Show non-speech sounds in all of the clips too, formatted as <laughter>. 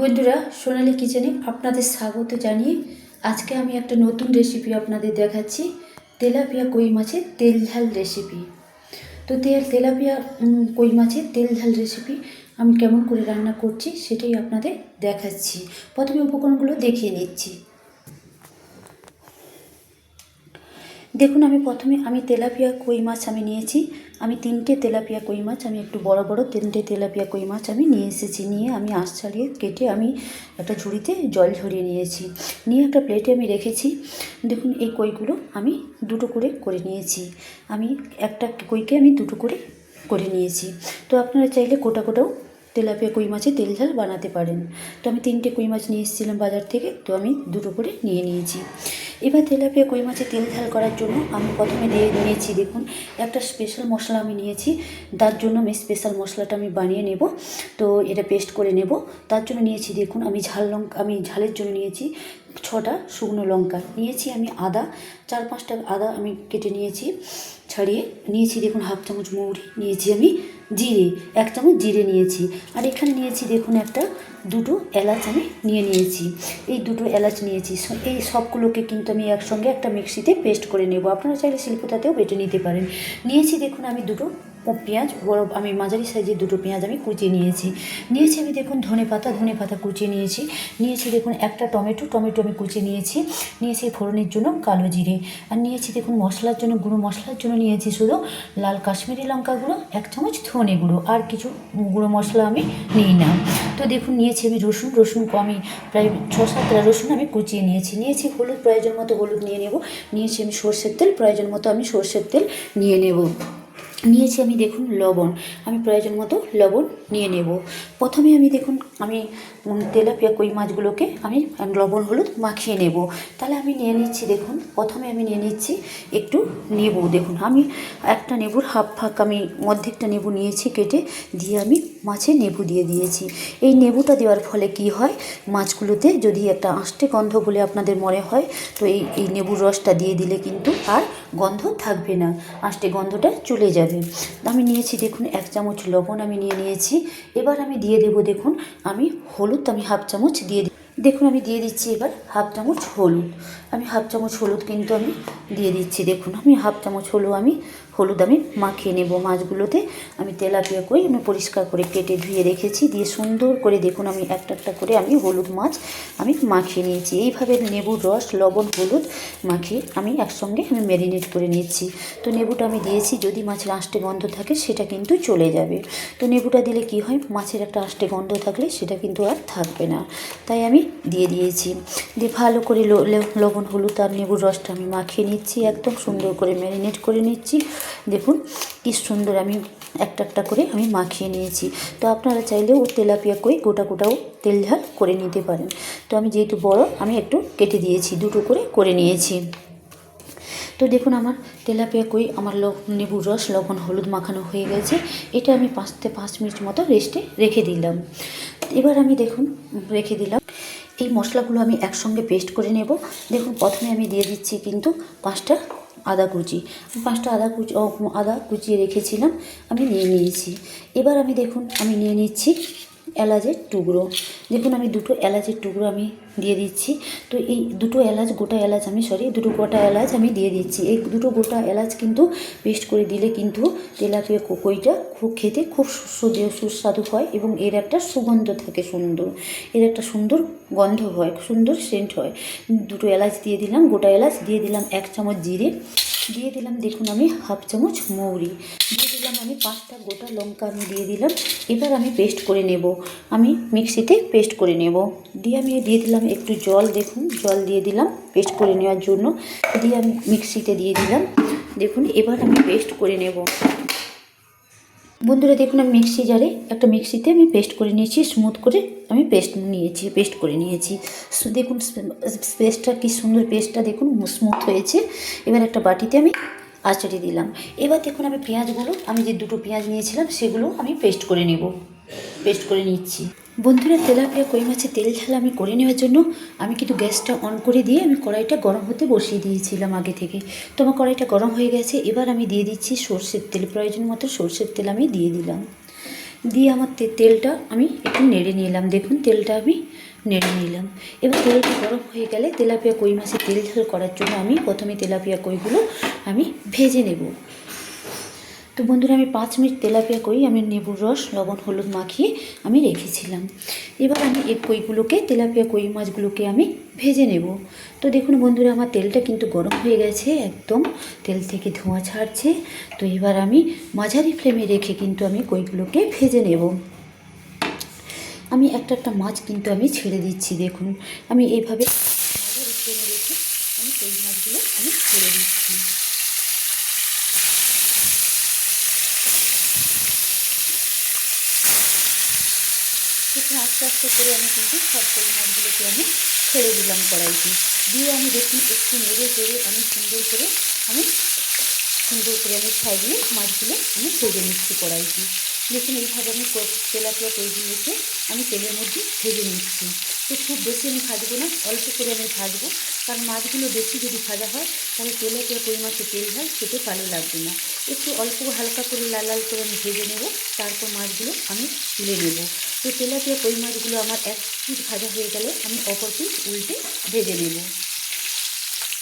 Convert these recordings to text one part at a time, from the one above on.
বন্ধুরা, সোনালি কিচেনে আপনাদের স্বাগত জানিয়ে আজকে আমি একটা নতুন রেসিপি আপনাদের দেখাচ্ছি, তেলাপিয়া কই মাছের তেল ঝাল রেসিপি তো তেল, তেলাপিয়া কই মাছের তেল ঝাল রেসিপি আমি কেমন করে রান্না করছি সেটাই আপনাদের দেখাচ্ছি। প্রথমে উপকরণগুলো দেখিয়ে নিচ্ছি। দেখুন, আমি প্রথমে, আমি তেলাপিয়া কই মাছ আমি নিয়েছি। আমি তিনটে তেলাপিয়া কই মাছ, আমি একটু বড় বড় তিনটে তেলাপিয়া কই মাছ আমি নিয়ে এসেছি, নিয়ে আমি আঁশ ছাড়িয়ে কেটে আমি একটা ঝুড়িতে জল ঝরিয়ে নিয়েছি। নিয়ে একটা প্লেটে আমি রেখেছি। দেখুন, এই কইগুলো আমি দুটো করে করে নিয়েছি। আমি একটা কইকে আমি দুটো করে করে নিয়েছি। তো আপনারা চাইলে কোটা কোটাও তেলাপিয়া কই মাছের তেল ঝাল বানাতে পারেন। তো আমি তিনটে কই মাছ নিয়ে এসেছিলাম বাজার থেকে, তো আমি দুটো করে নিয়ে নিয়েছি। এবার তেলাপিয়া কই মাছের তেল ঝাল করার জন্য আমি প্রথমে দিয়ে নিয়েছি, দেখুন, একটা স্পেশাল মশলা আমি নিয়েছি। তার জন্য আমি স্পেশাল মশলাটা আমি বানিয়ে নেব। তো এটা পেস্ট করে নেব। তার জন্য নিয়েছি, দেখুন, আমি ঝাল লঙ্কা আমি ঝালের জন্য নিয়েছি ছটা শুকনো লঙ্কা নিয়েছি আমি আদা, চার পাঁচটা আদা আমি কেটে নিয়েছি, ছাড়িয়ে নিয়েছি দেখুন হাফ চামচ মৌরি, নিয়েছি আমি জিরে, এক চামচ জিরে নিয়েছি। আর এখানে নিয়েছি দেখুন একটা, দুটো এলাচ আমি নিয়ে নিয়েছি। এই দুটো এলাচ নিয়েছি এই সবগুলোকে কিন্তু আমি একসঙ্গে একটা মিক্সিতে পেস্ট করে নেব। আপনারা চাইলে শিল্পতাতেও বেটে নিতে পারেন। নিয়েছি দেখুন আমি দুটো পেঁয়াজ, বড়, আমি মাঝারি সাইজের দুটো পেঁয়াজ আমি কুচিয়ে নিয়েছি। নিয়েছি আমি দেখুন ধনে পাতা ধনে পাতা কুচিয়ে নিয়েছি। নিয়েছি দেখুন একটা টমেটো টমেটো আমি কুচিয়ে নিয়েছি। নিয়েছি ফোড়নের জন্য কালো জিরে। আর নিয়েছি দেখুন মশলার জন্য গুঁড়ো, মশলার জন্য নিয়েছি শুধু লাল কাশ্মীরি লঙ্কা গুঁড়ো, এক চামচ ধনে গুঁড়ো। আর কিছু গুঁড়ো মশলা আমি নিই না। তো দেখুন নিয়েছি আমি রসুন রসুন আমি প্রায় ছ সাতটা রসুন আমি কুচিয়ে নিয়েছি। নিয়েছি হলুদ, প্রয়োজন মতো হলুদ নিয়ে নেব। নিয়েছি আমি সর্ষের তেল, প্রয়োজন মতো আমি সর্ষের তেল নিয়ে নেব। নিয়েছি আমি দেখুন লবণ। আমি প্রয়োজন মতো লবণ নিয়ে নেব। প্রথমে আমি দেখুন আমি তেলাপিয়া কই মাছগুলোকে আমি লবণ, হলুদ মাখিয়ে নেব। তাহলে আমি নিয়ে নিচ্ছি, দেখুন, প্রথমে আমি নিয়ে নিচ্ছি একটু নেবু। দেখুন, আমি একটা নেবুর হাফ ফাঁক, আমি অর্ধেকটা নেবু নিয়েছি কেটে, দিয়ে আমি মাছে নেবু দিয়ে দিয়েছি। এই নেবুটা দেওয়ার ফলে কি হয়, মাছগুলোতে যদি একটা আষ্টে গন্ধ বলে আপনাদের মনে হয়, তো এই এই নেবুর রসটা দিয়ে দিলে কিন্তু আর গন্ধ থাকবে না, আষ্টে গন্ধটা চলে যাবে। আমি নিয়েছি, দেখুন, এক চামচ লবণ আমি নিয়ে নিয়েছি। এবার আমি দিয়ে দেবো, দেখুন, আমি হলুদ আমি হাফ চামচ দিয়ে দিই দেখুন, আমি দিয়ে দিচ্ছি এবার হাফ চামচ হলুদ। আমি হাফ চামচ হলুদ কিন্তু আমি দিয়ে দিচ্ছি। দেখুন, আমি হাফ চামচ হলুদ আমি হলুদ আমি মাখিয়ে নেব মাছগুলোতে। আমি তেলাপিয়া কই আমি পরিষ্কার করে কেটে ধুয়ে রেখেছি। দিয়ে সুন্দর করে দেখুন আমি একটা একটা করে আমি হলুদ মাছ আমি মাখিয়ে নিয়েছি। এইভাবে নেবুর রস, লবণ, হলুদ মাখিয়ে আমি একসঙ্গে আমি ম্যারিনেট করে নিচ্ছি। তো নেবুটা আমি দিয়েছি। যদি মাছের আষ্টে গন্ধ থাকে সেটা কিন্তু চলে যাবে। তো নেবুটা দিলে কি হয়? মাছের একটা আষ্টে গন্ধ থাকলে সেটা কিন্তু আর থাকবে না। তাই আমি দিয়ে দিয়েছি। দিয়ে ভালো করে লবণ, হলুদ আর নেবুর রসটা আমি মাখিয়ে নিচ্ছি। একদম সুন্দর করে ম্যারিনেট করে নিচ্ছি। দেখুন, কি সুন্দর আমি একটা একটা করে আমি মাখিয়ে নিয়েছি। তো আপনারা চাইলেও তেলাপিয়া কই গোটা গোটাও তেল ঝাল করে নিতে পারেন। তো আমি যেহেতু বড়, আমি একটু কেটে দিয়েছি, দুটো করে করে নিয়েছি। তো দেখুন আমার তেলাপিয়া কই, আমার লেবুর রস, লবণ, হলুদ মাখানো হয়ে গেছে। এটা আমি পাঁচ থেকে পাঁচ মিনিট মতো রেস্টে রেখে দিলাম। এবার আমি দেখুন, রেখে দিলাম। এই মশলাগুলো আমি একসঙ্গে পেস্ট করে নেব। দেখুন, প্রথমে আমি দিয়ে দিচ্ছি কিন্তু পাঁচটা আদা কুচি। পাঁচটা আদা কুচি আদা কুচিয়ে রেখেছিলাম, আমি নিয়ে নিয়েছি। এবার আমি দেখুন, আমি নিয়ে নিচ্ছি এলাচের টুকরো। দেখুন, আমি দুটো এলাচের টুকরো আমি দিয়ে দিচ্ছি। তো এই দুটো এলাচ, গোটা এলাচ আমি সরি দুটো গোটা এলাচ আমি দিয়ে দিচ্ছি। এই দুটো গোটা এলাচ কিন্তু পেস্ট করে দিলে কিন্তু তেলাপিয়া কোকইটা খুব খেতে খুব সুস্বাদু সুস্বাদু হয় এবং এর একটা সুগন্ধ থাকে সুন্দর। এর একটা সুন্দর গন্ধ হয়, সুন্দর সেন্ট হয়। দুটো এলাচ দিয়ে দিলাম, গোটা এলাচ দিয়ে দিলাম এক চামচ জিরে। দিয়ে দিলাম, দেখুন আমি হাফ চামচ মৌরি। দিয়ে দিলাম আমি পাঁচটা গোটা লঙ্কা আমি দিয়ে দিলাম। এবার আমি পেস্ট করে নেব। আমি মিক্সিতে পেস্ট করে নেব। দিয়ে আমি দিয়ে দিলাম একটু জল, দেখুন, জল দিয়ে দিলাম পেস্ট করে নেওয়ার জন্য। দিয়ে আমি মিক্সিতে দিয়ে দিলাম। দেখুন, এবার আমি পেস্ট করে নেব। বন্ধুরা, দেখুন আমি মিক্সি জারে একটা মিক্সিতে আমি পেস্ট করে নিয়েছি স্মুথ করে আমি পেস্ট নিয়েছি পেস্ট করে নিয়েছি। দেখুন পেস্টটা কি সুন্দর পেস্টটা দেখুন স্মুথ হয়েছে। এবার একটা বাটিতে আমি আচারি দিলাম। এবার দেখুন আমি পেঁয়াজগুলো, আমি যে দুটো পেঁয়াজ নিয়েছিলাম, সেগুলো আমি পেস্ট করে নেব। পেস্ট করে নিচ্ছি। বন্ধুরা, তেলাপিয়া কই মাছের তেল ঝাল আমি করে নেওয়ার জন্য আমি কিন্তু গ্যাসটা অন করে দিয়ে আমি কড়াইটা গরম হতে বসিয়ে দিয়েছিলাম আগে থেকে। তো আমার কড়াইটা গরম হয়ে গেছে, এবার আমি দিয়ে দিচ্ছি সর্ষের তেল। প্রয়োজন মতো সর্ষের তেল আমি দিয়ে দিলাম। দিয়ে আমার তেলটা আমি একটু নেড়ে নিলাম। দেখুন, তেলটা আমি নেড়ে নিলাম। এবার তেলটা গরম হয়ে গেলে তেলাপিয়া কই মাছের তেল ঝাল করার জন্য আমি প্রথমে তেলাপিয়া কইগুলো আমি ভেজে নেব। তো বন্ধুরা, আমি পাঁচ মিনিট তেলাপিয়া কই আমি লেবুর রস, লবণ, হলুদ মাখিয়ে আমি রেখেছিলাম। এবার আমি এই কইগুলোকে, তেলাপিয়া কই মাছগুলোকে আমি ভেজে নেব। তো দেখুন বন্ধুরা, আমার তেলটা কিন্তু গরম হয়ে গেছে, একদম তেল থেকে ধোঁয়া ছাড়ছে। তো এবার আমি মাঝারি ফ্লেমে রেখে কিন্তু আমি কইগুলোকে ভেজে নেব। আমি একটা একটা মাছ কিন্তু আমি ছেড়ে দিচ্ছি, দেখুন। আমি এইভাবে মাঝারি ফ্লেমে রেখে আমি কই মাছগুলো আমি ছেড়ে দিচ্ছি দেখুন আস্তে আস্তে করে আমি কিন্তু সব মাছগুলোকে আমি ছেড়ে দিলাম কড়াইতে। দিয়ে আমি দেখুন একটু নেড়ে চেড়ে আমি সুন্দর করে আমি সুন্দর করে আমি সাজিয়ে মাছগুলো আমি ভেজে নিচ্ছি কড়াইতে। দেখুন এইভাবে আমি তেলাপিয়া কইগুলোকে আমি তেলের মধ্যে ভেজে নিচ্ছি। তো খুব বেশি আমি ভাজবো না, অল্প করে আমি ভাজবো। কারণ মাছগুলো বেশি যদি ভাজা হয়, তাহলে তেলাপিয়া মাছের তেল হয়, খেতে ভালো লাগবে না। একটু অল্প হালকা করে লাল লাল করে আমি ভেজে নেব, তারপর মাছগুলো আমি তুলে নেব। তো তেলাপিয়া কই মাছগুলো আমার এক পিস ভাজা হয়ে গেলে আমি অপর পিস উল্টে ভেজে নেব।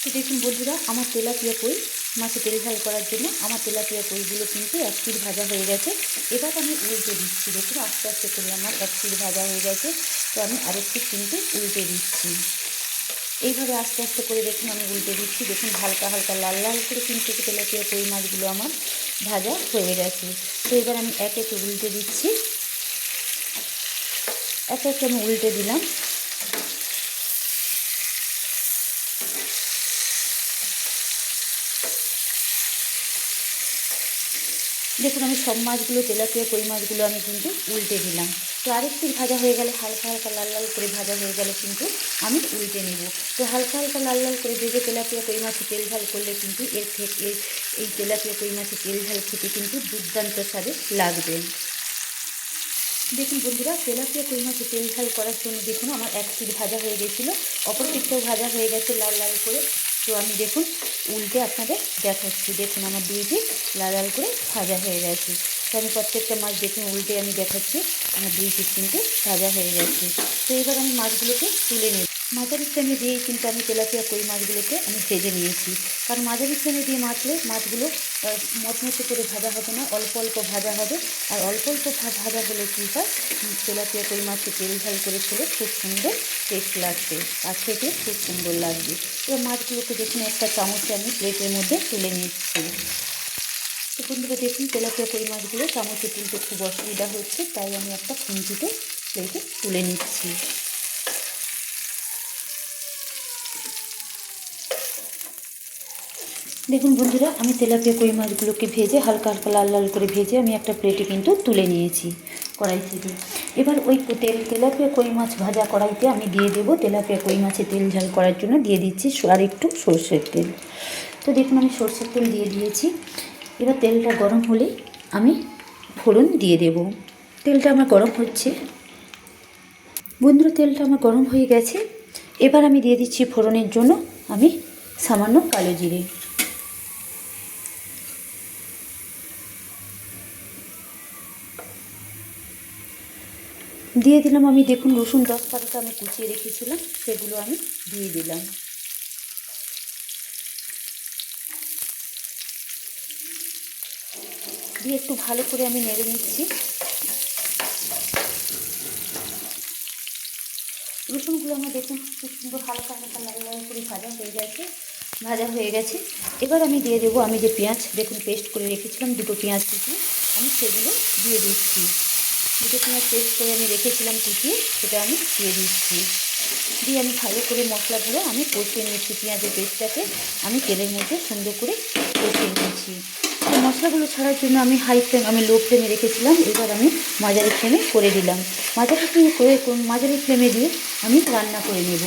তো দেখুন বন্ধুরা, আমার তেলাপিয়া কই মাছে তেল ঝাল করার জন্য আমার তেলাপিয়া কইগুলো কিন্তু এক পিঠ ভাজা হয়ে গেছে। এবার আমি উল্টে দিচ্ছি, দেখুন আস্তে আস্তে করে আমার এক পিঠ ভাজা হয়ে গেছে। তো আমি আরেকটু কিন্তু উল্টে দিচ্ছি। এইভাবে আস্তে আস্তে করে দেখুন আমি উল্টে দিচ্ছি। দেখুন হালকা হালকা লাল লাল করে কিন্তু তেলাপিয়া কই মাছগুলো আমার ভাজা হয়ে গেছে। তো এবার আমি এক এক উল্টে দিচ্ছি। এক এক আমি উল্টে দিলাম। দেখুন, আমি সব মাছগুলো, তেলাপিয়া কই মাছগুলো আমি কিন্তু উল্টে দিলাম। তো আরেকটু ভাজা হয়ে গেলে, হালকা হালকা লাল লাল করে ভাজা হয়ে গেলে কিন্তু আমি উল্টে নেব। তো হালকা হালকা লাল লাল করে ভেজে তেলাপিয়া কই মাছে তেল ঝাল করলে কিন্তু এর থেকে এই তেলাপিয়া কই মাছে তেল ঝাল খেতে কিন্তু দুর্দান্ত স্বাদে লাগবে। দেখুন বন্ধুরা, তেলাপিয়া কই মাছে তেল ঝাল করার জন্য দেখুন, আমার এক পিঠ ভাজা হয়ে গেছিল, অপর পিঠটাও ভাজা হয়ে গেছে লাল লাল করে। তো আমি দেখুন উল্টে আপনাদের দেখাচ্ছি। দেখুন আমার দুই পিস লাল লাল করে ভাজা হয়ে গেছে। তো আমি প্রত্যেকটা মাছ দেখুন উল্টে আমি দেখাচ্ছি। আমার দুই পিস কিন্তু ভাজা হয়ে গেছে। তো এবার আমি মাছগুলোকে তুলে নিই। মাঝারি ফ্লেমে দিয়েই কিন্তু আমি তেলাপিয়া কই মাছগুলোকে আমি ভেজে নিয়েছি। কারণ মাঝারি ফ্লেমে দিয়ে মাছলে মাছগুলো মচমচে করে ভাজা হবে না, অল্প অল্প ভাজা হবে। আর অল্প অল্প ভাজা হলে কী হয় তেলাপিয়া কই মাছে তেল ঝাল করে খেলে খুব সুন্দর টেস্ট লাগবে, আর খেতে খুব সুন্দর লাগবে। এবার মাছগুলোকে দেখুন, একটা চামচে আমি প্লেটের মধ্যে তুলে নিচ্ছি। তো বন্ধুরা, দেখুন, তেলাপিয়া কই মাছগুলো চামচে তুলতে খুব অসুবিধা হচ্ছে, তাই আমি একটা খুন্তিতে প্লেটে তুলে নিচ্ছি। দেখুন বন্ধুরা, আমি তেলাপিয়া কই মাছগুলোকে ভেজে হালকা হালকা লাল লাল করে ভেজে আমি একটা প্লেটে কিন্তু তুলে নিয়েছি কড়াই থেকে এবার ওই তেল, তেলাপিয়া কই মাছ ভাজা কড়াইতে আমি দিয়ে দেবো তেলাপিয়া কই মাছে তেল ঝাল করার জন্য দিয়ে দিচ্ছি আর একটু সর্ষের তেল। তো দেখুন আমি সর্ষের তেল দিয়ে দিয়েছি। এবার তেলটা গরম হলে আমি ফোড়ন দিয়ে দেব। তেলটা আমার গরম হচ্ছে। বন্ধুরা, তেলটা আমার গরম হয়ে গেছে। এবার আমি দিয়ে দিচ্ছি ফোড়নের জন্য আমি সামান্য কালো জিরে। দিয়ে দিলাম আমি, দেখুন রসুন দশ পাতাটা আমি কুচিয়ে রেখেছিলাম, সেগুলো আমি দিয়ে দিলাম। দিয়ে একটু ভালো করে আমি নেড়ে নিচ্ছি। রসুনগুলো আমার দেখুন খুব সুন্দর হালকা হালকা লাল লাল করে ভাজা হয়ে গেছে, ভাজা হয়ে গেছে। এবার আমি দিয়ে দেবো আমি যে পেঁয়াজ, দেখুন পেস্ট করে রেখেছিলাম, দুটো পেঁয়াজ কুচিয়ে আমি সেগুলো দিয়ে দিচ্ছি। দুটো পেঁয়াজ পেস্ট করে আমি রেখেছিলাম কুচিয়ে সেটা আমি দিয়ে দিচ্ছি। দিয়ে আমি ভালো করে মশলাগুলো আমি কষিয়ে নিচ্ছি পেঁয়াজের পেস্টটাকে। আমি তেলের মধ্যে সুন্দর করে কষিয়ে নিচ্ছি তো মশলাগুলো ছাড়ার জন্য আমি হাই ফ্লেম আমি লো ফ্লেমে রেখেছিলাম। এবার আমি মাঝারি ফ্লেমে করে দিলাম। মাঝারি ফ্লেমে করে মাঝারি ফ্লেমে দিয়ে আমি রান্না করে নেব।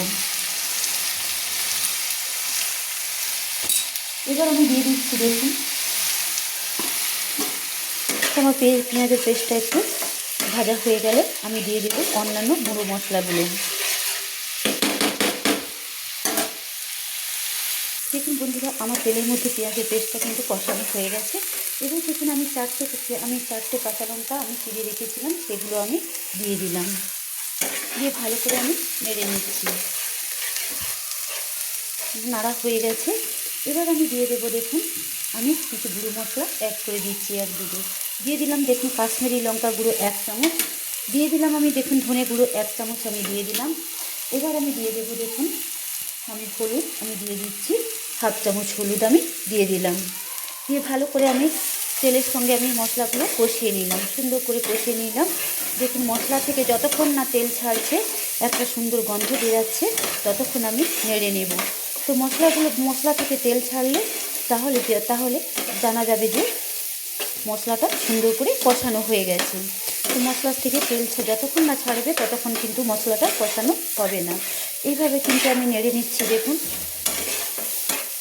এবার আমি দিয়ে দিচ্ছি দেখুন আমার পেঁয়াজের পেস্টটা একটু ভাজা হয়ে গেলে আমি দিয়ে দেবো অন্যান্য গুঁড়ো মশলাগুলো। দেখুন বন্ধুরা, আমার তেলের মধ্যে পেঁয়াজের পেস্টটা কিন্তু কষানো হয়ে গেছে। এবার দেখুন আমি চারটে আমি চারটে কাঁচা লঙ্কা আমি চিড়ে রেখেছিলাম, সেগুলো আমি দিয়ে দিলাম। দিয়ে ভালো করে আমি নেড়ে নিচ্ছি। নাড়া হয়ে গেছে। এবার আমি দিয়ে দেবো, দেখুন, আমি কিছু গুঁড়ো মশলা অ্যাড করে দিচ্ছি এক দুটো। দিয়ে দিলাম, দেখুন কাশ্মীরি লঙ্কা গুঁড়ো এক চামচ। দিয়ে দিলাম আমি, দেখুন ধনে গুঁড়ো এক চামচ আমি দিয়ে দিলাম। এবার আমি দিয়ে দেবো, দেখুন, আমি হলুদ, আমি দিয়ে দিচ্ছি হাফ চামচ হলুদ আমি দিয়ে দিলাম। দিয়ে ভালো করে আমি তেলের সঙ্গে আমি মশলাগুলো কষিয়ে নিলাম, সুন্দর করে কষিয়ে নিলাম। দেখুন মশলা থেকে যতক্ষণ না তেল ছাড়ছে, একটা সুন্দর গন্ধ বেরাচ্ছে, ততক্ষণ আমি নেড়ে নেব। তো মশলাগুলো, মশলা থেকে তেল ছাড়লে তাহলে তাহলে জানা যাবে যে মশলাটা সুন্দর করে কষানো হয়ে গেছে। তো মশলা থেকে তেল যতক্ষণ না ছাড়বে ততক্ষণ কিন্তু মশলাটা কষানো হবে না। এইভাবে কিন্তু আমি নেড়ে নিচ্ছি, দেখুন।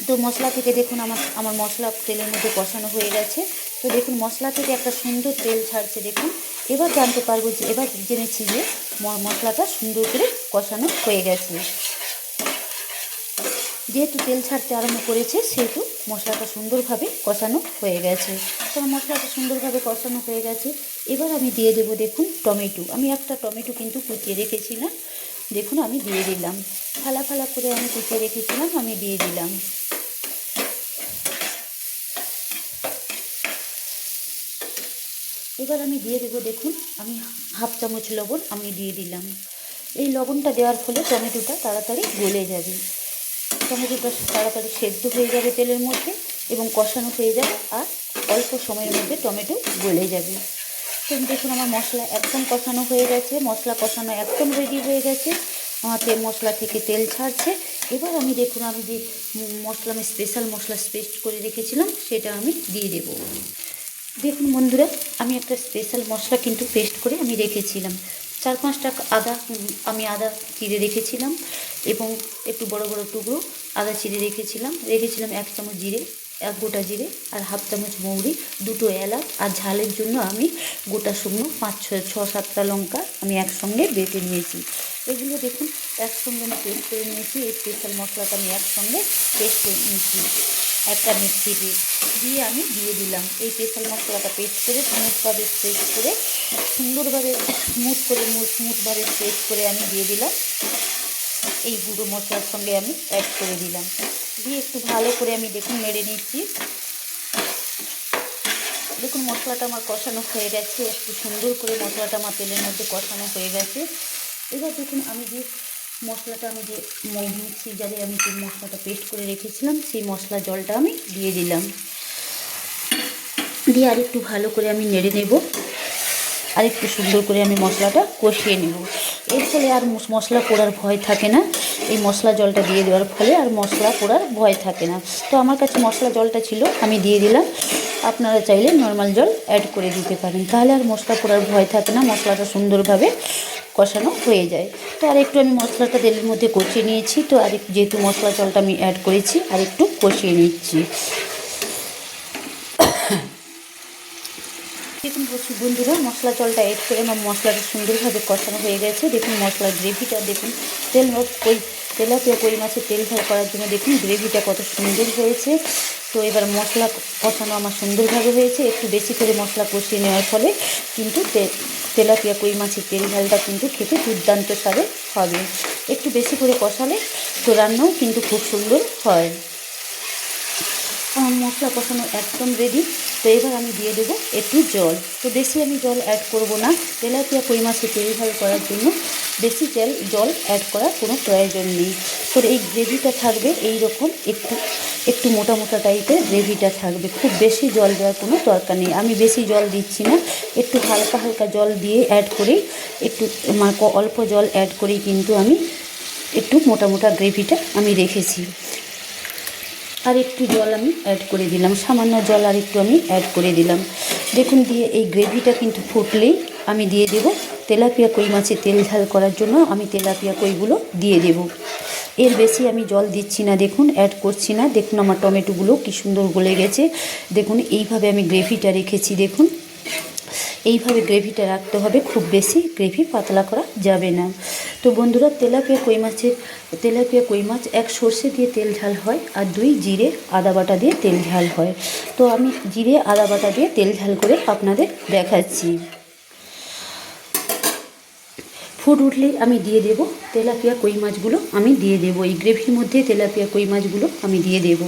তো মশলা থেকে দেখুন আমার আমার মশলা তেলের মধ্যে কষানো হয়ে গেছে। তো দেখুন, মশলা থেকে একটা সুন্দর তেল ছাড়ছে, দেখুন। এবার জানতে পারব যে, এবার জেনেছি যে মশলাটা সুন্দর করে কষানো হয়ে গেছে। যেহেতু তেল ছাড়তে আরম্ভ করেছে, সেহেতু মশলাটা সুন্দরভাবে কষানো হয়ে গেছে। তো আমার মশলাটা সুন্দরভাবে কষানো হয়ে গেছে। এবার আমি দিয়ে দেবো দেখুন টমেটো। আমি একটা টমেটো কিন্তু কুচিয়ে রেখেছিলাম। দেখুন আমি দিয়ে দিলাম। ফালা ফালা করে আমি কুচিয়ে রেখেছিলাম, আমি দিয়ে দিলাম। এবার আমি দিয়ে দেবো দেখুন, আমি হাফ চামচ লবণ আমি দিয়ে দিলাম। এই লবণটা দেওয়ার ফলে টমেটোটা তাড়াতাড়ি গলে যাবে। টমেটোটা তাড়াতাড়ি সেদ্ধ হয়ে যাবে তেলের মধ্যে এবং কষানো হয়ে যাবে আর অল্প সময়ের মধ্যে টমেটো গলে যাবে। তো দেখুন আমার মশলা একদম কষানো হয়ে গেছে, মশলা কষানো একদম রেডি হয়ে গেছে। আমার তেল মশলা থেকে তেল ছাড়ছে। এবার আমি দেখুন, আমি যে মশলা, আমি স্পেশাল মশলা পেস্ট করে রেখেছিলাম, সেটা আমি দিয়ে দেবো। দেখুন বন্ধুরা, আমি একটা স্পেশাল মশলা কিন্তু পেস্ট করে আমি রেখেছিলাম। চার পাঁচটা আদা আমি আদা চিড়ে রেখেছিলাম এবং একটু বড় বড় টুকরো আদা চিড়ে রেখেছিলাম। রেখেছিলাম এক চামচ জিরে, এক গোটা জিরে আর হাফ চামচ মৌরি, দুটো এলাচ আর ঝালের জন্য আমি গোটা শুকনো পাঁচ ছ ছ, সাতটা লঙ্কা আমি একসঙ্গে বেটে নিয়েছি। এগুলো দেখুন, একসঙ্গে আমি পেস্ট করে নিয়েছি। এই স্পেশাল মশলাটা আমি একসঙ্গে পেস্ট করে নিয়েছি। একটা মিক্সিতে দিয়ে আমি দিয়ে দিলাম। এই স্পেশাল মশলাটা পেস্ট করে স্মুথভাবে পেস্ট করে, সুন্দরভাবে স্মুথ করে স্মুথভাবে পেস্ট করে আমি দিয়ে দিলাম। এই গুঁড়ো মশলার সঙ্গে আমি অ্যাড করে দিলাম। দিয়ে একটু ভালো করে আমি দেখুন মেরে নিচ্ছি। দেখুন মশলাটা আমার কষানো হয়ে গেছে। একটু সুন্দর করে মশলাটা আমার তেলের মধ্যে কষানো হয়ে গেছে। এবার দেখুন আমি যে মশলাটা আমি যে মিক্সি জারে আমি যে মশলাটা পেস্ট করে রেখেছিলাম, সেই মশলা জলটা আমি দিয়ে দিলাম। দিয়ে আর একটু ভালো করে আমি নেড়ে নেব। আর একটু সুন্দর করে আমি মশলাটা কষিয়ে নেব। এর ফলে আর মশ- মশলা পোড়ার ভয় থাকে না। এই মশলা জলটা দিয়ে দেওয়ার ফলে আর মশলা পোড়ার ভয় থাকে না। তো আমার কাছে মশলা জলটা ছিল, আমি দিয়ে দিলাম। আপনারা চাইলে নর্মাল জল অ্যাড করে দিতে পারেন। তাহলে আর মশলা পোড়ার ভয় থাকে না, মশলাটা সুন্দরভাবে কষানো হয়ে যায়। তো আর একটু আমি মশলাটা তেলের মধ্যে কষিয়ে নিয়েছি। তো আর যেহেতু মশলা জলটা আমি অ্যাড করেছি, আর একটু কষিয়ে নিচ্ছি। দেখুন বন্ধুরা, মশলা জলটা এড করে আমার মশলাটা সুন্দরভাবে কষানো হয়ে গেছে। দেখুন মশলার গ্রেভিটা, দেখুন তেল তেলাপিয়া কই মাছের তেল ঝাল করার জন্য দেখুন গ্রেভিটা কত সুন্দর হয়েছে। তো এবার মশলা কষানো আমার সুন্দরভাবে হয়েছে। একটু বেশি করে মশলা কষিয়ে নেওয়ার ফলে কিন্তু তেলাপিয়া, কই মাছের তেল ঝালটা কিন্তু খেতে দুর্দান্ত স্বাদে হবে। একটু বেশি করে কষালে তো রান্নাও কিন্তু খুব সুন্দর হয়। আমার মশলা কষানো একদম রেডি তো এবার আমি দিয়ে দেবো একটু জল। তো বেশি আমি জল অ্যাড করব না। তেলাপিয়া কই মাছে তেল ঝাল করার জন্য বেশি তেল, জল অ্যাড করার কোনো প্রয়োজন নেই। তো এই গ্রেভিটা থাকবে এই রকম একটু একটু মোটা মোটা টাইপের গ্রেভিটা থাকবে। খুব বেশি জল দেওয়ার কোনো দরকার নেই। আমি বেশি জল দিচ্ছি না। একটু হালকা হালকা জল দিয়ে অ্যাড করেই একটু অল্প জল অ্যাড করেই কিন্তু আমি একটু মোটা মোটা গ্রেভিটা আমি রেখেছি। আর একটু জল আমি অ্যাড করে দিলাম। সামান্য জল আর একটু আমি অ্যাড করে দিলাম। দেখুন দিয়ে এই গ্রেভিটা কিন্তু ফুটলেই আমি দিয়ে দেব তেলাপিয়া কই মাছের তেল ঝাল করার জন্য আমি তেলাপিয়া কইগুলো দিয়ে দেব। এর বেশি আমি জল দিচ্ছি না, দেখুন অ্যাড করছি না। দেখুন আমার টমেটোগুলো কি সুন্দর গলে গেছে। দেখুন এইভাবে আমি গ্রেভিটা রেখেছি, দেখুন। এইভাবে গ্রেভিটা রাখতে হবে, খুব বেশি গ্রেভি পাতলা করা যাবে না। তো বন্ধুরা, তেলাপিয়া কই মাছের, তেলাপিয়া কই মাছ, এক সর্ষে দিয়ে তেল ঝাল হয় আর দুই জিরে আদা বাটা দিয়ে তেল ঝাল হয়। তো আমি জিরে, আদা বাটা দিয়ে তেল ঝাল করে আপনাদের দেখাচ্ছি। ফুট উঠলেই আমি দিয়ে দেব। তেলাপিয়া কই মাছগুলো আমি দিয়ে দেব। এই গ্রেভির মধ্যে তেলাপিয়া কই মাছগুলো আমি দিয়ে দেব।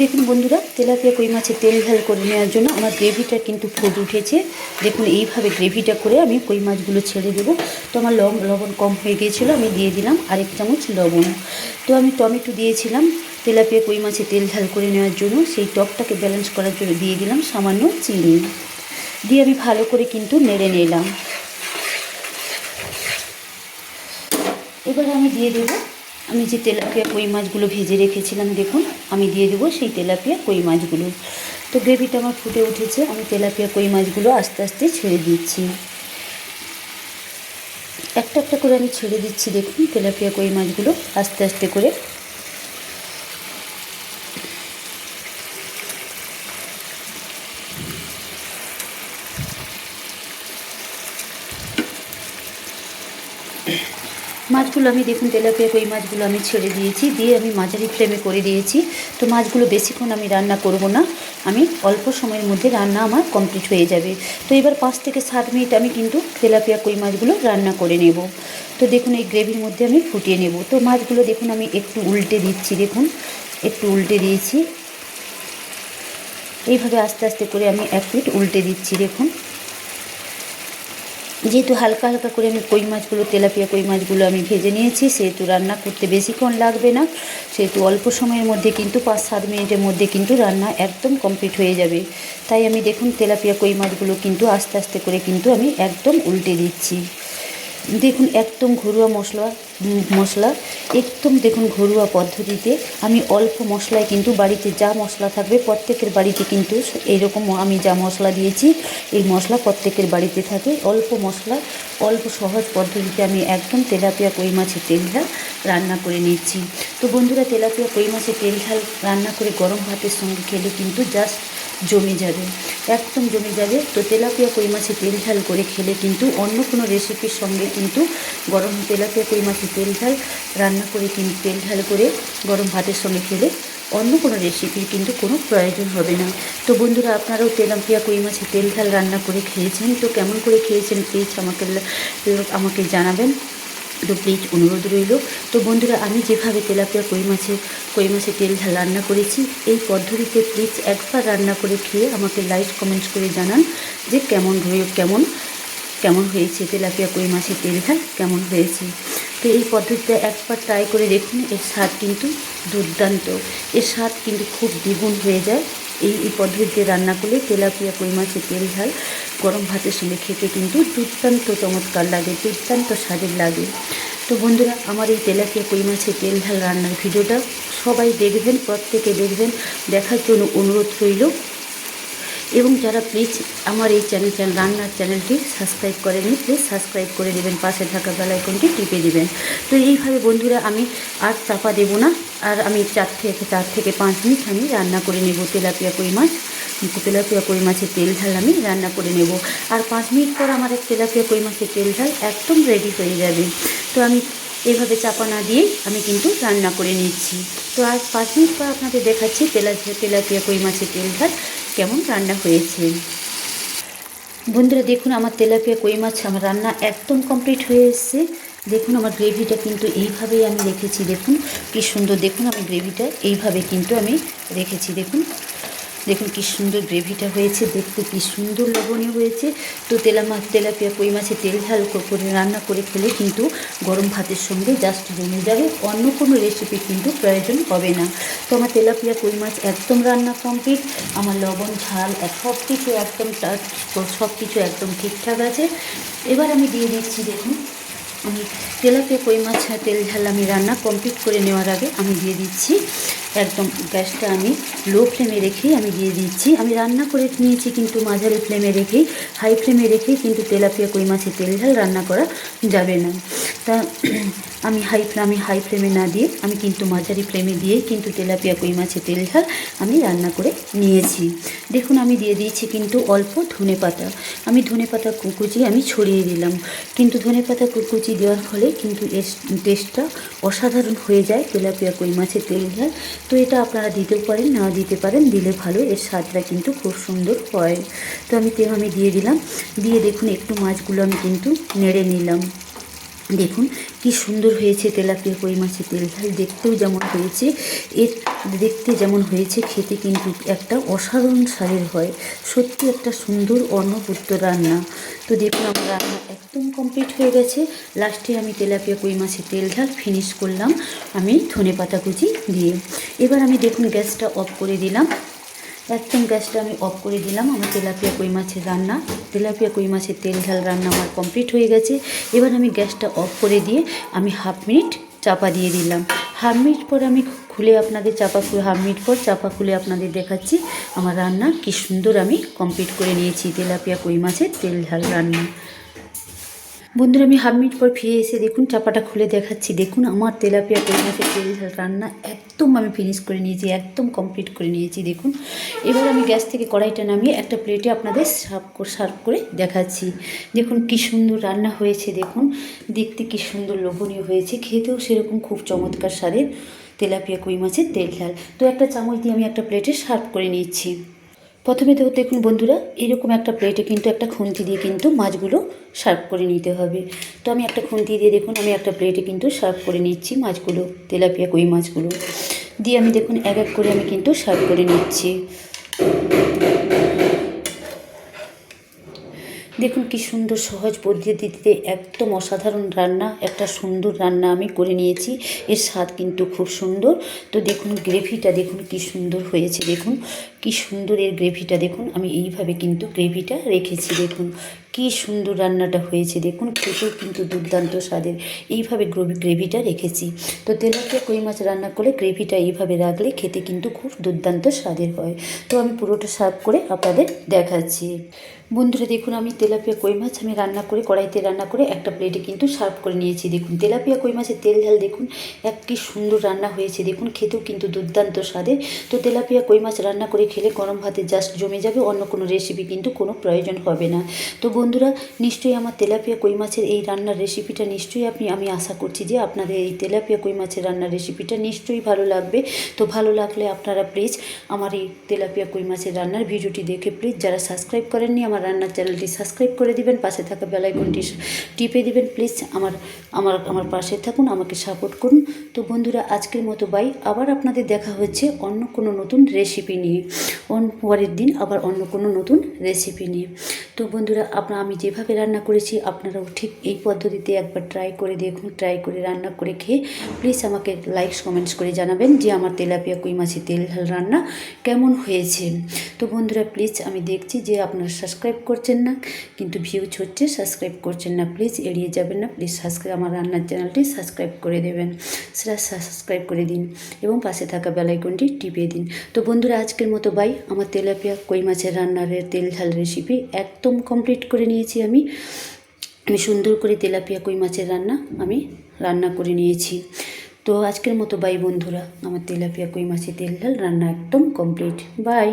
দেখুন বন্ধুরা, তেলাপিয়া কই মাছের তেল ঝাল করে নেওয়ার জন্য আমার গ্রেভিটা কিন্তু ফুট উঠেছে। দেখুন, এইভাবে গ্রেভিটা করে আমি কই মাছগুলো ছেড়ে দেবো। তো আমার লবণ লবণ কম হয়ে গিয়েছিল, আমি দিয়ে দিলাম আরেক চামচ লবণ। তো আমি টমেটো দিয়েছিলাম, তেলাপিয়া কই মাছের তেল ঝাল করে নেওয়ার জন্য। সেই টকটাকে ব্যালেন্স করার জন্য দিয়ে দিলাম সামান্য চিনি। দিয়ে আমি ভালো করে কিন্তু নেড়ে নিলাম। এবার আমি দিয়ে দেব আমি যে তেলাপিয়া কই মাছগুলো ভেজে রেখেছিলাম, দেখুন, আমি দিয়ে দেবো সেই তেলাপিয়া কই মাছগুলো। তো গ্রেভিটা আমার ফুটে উঠেছে, আমি তেলাপিয়া কই মাছগুলো আস্তে আস্তে ছেড়ে দিচ্ছি। একটা একটা করে আমি ছেড়ে দিচ্ছি, দেখুন, তেলাপিয়া কই মাছগুলো আস্তে আস্তে করে মাছগুলো আমি দেখুন তেলাপিয়া কই মাছগুলো আমি ছেড়ে দিয়েছি। দিয়ে আমি মাঝারি ফ্লেমে করে দিয়েছি। তো মাছগুলো বেশিক্ষণ আমি রান্না করব না। আমি অল্প সময়ের মধ্যে রান্না আমার কমপ্লিট হয়ে যাবে। তো এবার পাঁচ থেকে সাত মিনিট আমি কিন্তু তেলাপিয়া কই মাছগুলো রান্না করে নেব। তো দেখুন, এই গ্রেভির মধ্যে আমি ফুটিয়ে নেব। তো মাছগুলো দেখুন, আমি একটু উল্টে দিচ্ছি। দেখুন, একটু উল্টে দিয়েছি। এইভাবে আস্তে আস্তে করে আমি এক মিনিট উল্টে দিচ্ছি। দেখুন যেহেতু হালকা হালকা করে আমি কই মাছগুলো, তেলাপিয়া কই মাছগুলো আমি ভেজে নিয়েছি, সেহেতু রান্না করতে বেশিক্ষণ লাগবে না। সেহেতু অল্প সময়ের মধ্যে কিন্তু পাঁচ সাত মিনিটের মধ্যে কিন্তু রান্না একদম কমপ্লিট হয়ে যাবে। তাই আমি দেখুন তেলাপিয়া কই মাছগুলো কিন্তু আস্তে আস্তে করে কিন্তু আমি একদম উল্টে দিচ্ছি। দেখুন একদম ঘরোয়া মশলা মশলা, একদম দেখুন ঘরোয়া পদ্ধতিতে। আমি অল্প মশলায় কিন্তু বাড়িতে যা মশলা থাকবে প্রত্যেকের বাড়িতে কিন্তু এইরকম আমি যা মশলা দিয়েছি, এই মশলা প্রত্যেকের বাড়িতে থাকে। অল্প মশলা, অল্প সহজ পদ্ধতিতে আমি একদম তেলাপিয়া কই মাছের তেল ঝাল রান্না করে নিচ্ছি। তো বন্ধুরা, তেলাপিয়া কই মাছের তেল ঝাল রান্না করে গরম ভাতের সঙ্গে খেলে কিন্তু জাস্ট জমে যাবে। একদম জমে যাবে। তো তেলাপিয়া কই মাছের তেল ঝাল করে খেলে কিন্তু অন্য কোনো রেসিপির সঙ্গে কিন্তু গরম তেলাপিয়া কই মাছের তেল ঝাল রান্না করে কিন্তু তেল ঝাল করে গরম ভাতের সঙ্গে খেলে অন্য কোনো রেসিপির কিন্তু কোনো প্রয়োজন হবে না। তো বন্ধুরা, আপনারাও তেলাপিয়া কই মাছের তেল ঝাল রান্না করে খেয়েছেন? তো কেমন করে খেয়েছেন প্লিজ আমাকে আমাকে জানাবেন। তো প্লিজ অনুরোধ রইল। তো বন্ধুরা, আমি যেভাবে তেলাপিয়া কই মাছের কই মাছের তেল ঝাল রান্না করেছি, এই পদ্ধতিতে প্লিজ একবার রান্না করে খেয়ে আমাকে লাইক কমেন্টস করে জানান যে কেমন হয়ে, কেমন কেমন হয়েছে তেলাপিয়া কই মাছের তেল ঝাল, কেমন হয়েছে। তো এই পদ্ধতিটা একবার ট্রাই করে দেখুন, এর স্বাদ কিন্তু দুর্দান্ত। এর স্বাদ কিন্তু খুব দ্বিগুণ হয়ে যায়। এই এই পদ্ধতিতে রান্না করলে তেলাপিয়া কই মাছের তেল, ঝাল, গরম ভাতের সঙ্গে খেতে কিন্তু দুর্দান্ত চমৎকার লাগে, দুর্দান্ত স্বাদের লাগে। তো বন্ধুরা, আমার এই তেলাপিয়া কই মাছের তেল, ঝাল রান্নার ভিডিওটা সবাই দেখবেন, প্রত্যেকে দেখবেন, দেখার জন্য অনুরোধ রইল। এবং যারা প্লিজ আমার এই চ্যানেল চ্যানেল রান্নার চ্যানেলটি সাবস্ক্রাইব করেনি প্লিজ সাবস্ক্রাইব করে দেবেন, পাশে থাকা বেল আইকনটি টিপে দেবেন। তো এইভাবে বন্ধুরা আমি আর চাপা দেব না, আর আমি চার থেকে চার থেকে পাঁচ মিনিট আমি রান্না করে নেব, তেলাপিয়া কই মাছ। তেলাপিয়া কই মাছের তেল ঝাল আমি রান্না করে নেব। আর পাঁচ মিনিট পর আমার তেলাপিয়া কই মাছের তেল ঝাল একদম রেডি হয়ে যাবে। তো আমি এভাবে চাপা না দিয়েই আমি কিন্তু রান্না করে নিচ্ছি। তো আর পাঁচ মিনিট পর আপনাদের দেখাচ্ছি তেলা তেলাপিয়া কই মাছের তেল ঝাল। কেমন রান্না হয়েছে? বন্ধুরা, দেখুন আমার তেলাপিয়া কই মাছ আমার রান্না একদম কমপ্লিট হয়ে এসছে। দেখুন আমার গ্রেভিটা কিন্তু এইভাবেই আমি রেখেছি। দেখুন কি সুন্দর, দেখুন আমি গ্রেভিটা এইভাবে কিন্তু আমি রেখেছি। দেখুন দেখুন কি সুন্দর গ্রেভিটা হয়েছে, দেখতে কি সুন্দর লবণীয় হয়েছে। তো তেলা মাছ তেলাপিয়া কই মাছের তেল ঝাল করে রান্না করে খেলে কিন্তু গরম ভাতের সঙ্গে জাস্ট জমে যাবে, অন্য কোনো রেসিপি কিন্তু প্রয়োজন হবে না। তো আমার তেলাপিয়া কই মাছ একদম রান্না কমপ্লিট আমার লবণ, ঝাল সব কিছু একদম সব কিছু একদম ঠিকঠাক আছে। এবার আমি দিয়ে দিচ্ছি, দেখুন, আমি তেলাপিয়া কই মাছ, তেল ঝাল আমি রান্না কমপ্লিট করে নেওয়ার আগে আমি দিয়ে দিচ্ছি একদম গ্যাসটা আমি লো ফ্লেমে রেখেই আমি দিয়ে দিচ্ছি। আমি রান্না করে নিয়েছি কিন্তু মাঝারি ফ্লেমে রেখেই, হাই ফ্লেমে রেখেই কিন্তু তেলাপিয়া, কই মাছের তেল ঝাল রান্না করা যাবে না। তা <clears throat> আমি হাই আমি হাই ফ্লেমে না দিয়ে, আমি কিন্তু মাঝারি ফ্লেমে দিয়েই কিন্তু তেলাপিয়া, কই মাছের তেল ঝাল আমি রান্না করে নিয়েছি। দেখুন, আমি দিয়ে দিয়েছি কিন্তু অল্প ধনে পাতা। আমি ধনে পাতা কুচি আমি ছড়িয়ে দিলাম। কিন্তু ধনে পাতা কুচি দেওয়ার ফলে কিন্তু এর টেস্টটা অসাধারণ হয়ে যায় তেলাপিয়া, কই মাছের তেল ঝাল। তো এটা আপনারা দিতেও পারেন না দিতে পারেন, দিলে ভালো, এর স্বাদটা কিন্তু খুব সুন্দর হয়। তো আমি তেল আমি দিয়ে দিলাম। দিয়ে দেখুন, একটু মাছগুলো আমি কিন্তু নেড়ে নিলাম। দেখুন কি সুন্দর হয়েছে তেলাপিয়া কই মাছের তেল। ঝাল দেখতেও যেমন হয়েছে, এর দেখতে যেমন হয়েছে, খেতে কিন্তু একটা অসাধারণ স্বাদের হয়। সত্যি একটা সুন্দর অন্নপুত্র রান্না। তো দেখুন, আমার রান্না একদম কমপ্লিট হয়ে গেছে। লাস্টে আমি তেলাপিয়া কই মাছের তেল ঝাল ফিনিশ করলাম আমি ধনে পাতা কুচি দিয়ে। এবার আমি দেখুন গ্যাসটা অফ করে দিলাম। একদম গ্যাসটা আমি অফ করে দিলাম। আমার তেলাপিয়া কই মাছের রান্না। তেলাপিয়া কই মাছের তেল ঝাল রান্না আমার কমপ্লিট হয়ে গেছে। এবার আমি গ্যাসটা অফ করে দিয়ে আমি হাফ মিনিট চাপা দিয়ে দিলাম। হাফ মিনিট পর আমি খুলে আপনাদের চাপা খুলে হাফ মিনিট পর চাপা খুলে আপনাদের দেখাচ্ছি। আমার রান্না কি সুন্দর আমি কমপ্লিট করে নিয়েছি তেলাপিয়া কই মাছের তেল ঝাল রান্না। বন্ধুরা, আমি হাফ মিনিট পর ফিরে এসে দেখুন, চাপাটা খুলে দেখাচ্ছি। দেখুন, আমার তেলাপিয়া কই মাছের তেল ঝাল রান্না একদম আমি ফিনিশ করে নিয়েছি, একদম কমপ্লিট করে নিয়েছি, দেখুন। এবার আমি গ্যাস থেকে কড়াইটা নামিয়ে একটা প্লেটে আপনাদের সার্ভ সার্ভ করে দেখাচ্ছি। দেখুন, কি সুন্দর রান্না হয়েছে, দেখুন। দেখতে কি সুন্দর লোভনীয় হয়েছে, খেতেও সেরকম খুব চমৎকার স্বাদের তেলাপিয়া কই মাছের তেল ঝাল। তো একটা চামচ দিয়ে আমি একটা প্লেটে সার্ভ করে নিচ্ছি। প্রথমে তো দেখুন বন্ধুরা, এরকম একটা প্লেটে কিন্তু একটা খুন্তি দিয়ে কিন্তু মাছগুলো সার্ভ করে নিতে হবে। তো আমি একটা খুন্তি দিয়ে দেখুন, আমি একটা প্লেটে কিন্তু সার্ভ করে নিচ্ছি মাছগুলো, তেলাপিয়া কই মাছগুলো। দিয়ে আমি দেখুন, এক এক করে আমি কিন্তু সার্ভ করে নিচ্ছি। দেখুন কি সুন্দর সহজ পদ্ধতিতে একদম অসাধারণ রান্না, একটা সুন্দর রান্না আমি করে নিয়েছি। এর স্বাদ কিন্তু খুব সুন্দর। তো দেখুন গ্রেভিটা দেখুন কি সুন্দর হয়েছে, দেখুন কি সুন্দর এর গ্রেভিটা, দেখুন আমি এইভাবে কিন্তু গ্রেভিটা রেখেছি, দেখুন কি সুন্দর রান্নাটা হয়েছে, দেখুন খেতেও কিন্তু দুর্দান্ত স্বাদের। এইভাবে গ্রেভিটা রেখেছি। তো তেলাপিয়া কই মাছ রান্না করে গ্রেভিটা এইভাবে রাখলে খেতে কিন্তু খুব দুর্দান্ত স্বাদের হয়। তো আমি পুরোটা সার্ভ করে আপনাদের দেখাচ্ছি। বন্ধুরা, দেখুন, আমি তেলাপিয়া কই মাছ, আমি রান্না করে, কড়াইতে রান্না করে একটা প্লেটে কিন্তু সার্ভ করে নিয়েছি। দেখুন, তেলাপিয়া কই মাছের তেল ঝাল, দেখুন, এক সুন্দর রান্না হয়েছে। দেখুন, খেতেও কিন্তু দুর্দান্ত স্বাদের তো তেলাপিয়া কই মাছ রান্না করে খেলে গরম ভাতে জাস্ট জমে যাবে, অন্য কোনো রেসিপি কিন্তু কোনো প্রয়োজন হবে না। তো বন্ধুরা, নিশ্চয়ই আমার তেলাপিয়া কই মাছের এই রান্নার রেসিপিটা নিশ্চয়ই আপনি, আমি আশা করছি যে আপনাদের এই তেলাপিয়া কই মাছের রান্নার রেসিপিটা নিশ্চয়ই ভালো লাগবে। তো ভালো লাগলে আপনারা প্লিজ আমার এই তেলাপিয়া কই মাছের রান্নার ভিডিওটি দেখে প্লিজ যারা সাবস্ক্রাইব করেননি আমার রান্নার চ্যানেলটি সাবস্ক্রাইব করে দিবেন, পাশে থাকা বেলাইকনটি টিপে দিবেন। প্লিজ আমার আমার আমার পাশে থাকুন, আমাকে সাপোর্ট করুন। তো বন্ধুরা, আজকের মতো বাই আবার আপনাদের দেখা হচ্ছে অন্য কোনো নতুন রেসিপি নিয়ে। অন্য পরের দিন আবার অন্য কোনো নতুন রেসিপি নিয়ে। তো বন্ধুরা আপনার আমি যেভাবে রান্না করেছি, আপনারাও ঠিক এই পদ্ধতিতে একবার ট্রাই করে দেখুন ট্রাই করে রান্না করে খেয়ে। প্লিজ আমাকে লাইকস কমেন্টস করে জানাবেন যে আমার তেলাপিয়া কুই মাছের তেল রান্না কেমন হয়েছে। তো বন্ধুরা প্লিজ আমি দেখছি যে আপনার সাবস্ক্রাইব করছেন না, কিন্তু ভিউজ হচ্ছে সাবস্ক্রাইব করছেন না প্লিজ এড়িয়ে যাবেন না প্লিজ সাবস্ক্রাইব আমার রান্নার চ্যানেলটি সাবস্ক্রাইব করে দেবেন। সেটা সাবস্ক্রাইব করে দিন এবং পাশে থাকা বেলাইকনটি টিপে দিন। তো বন্ধুরা, আজকের মতো বাই আমার তেলাপিয়া কই মাছের রান্নার তেল ঝাল রেসিপি একদম কমপ্লিট করে নিয়েছি আমি। আমি সুন্দর করে তেলাপিয়া কই মাছের রান্না আমি রান্না করে নিয়েছি। তো আজকের মতো বাই বন্ধুরা। আমার তেলাপিয়া কই মাছের তেল ঝাল রান্না একদম কমপ্লিট বাই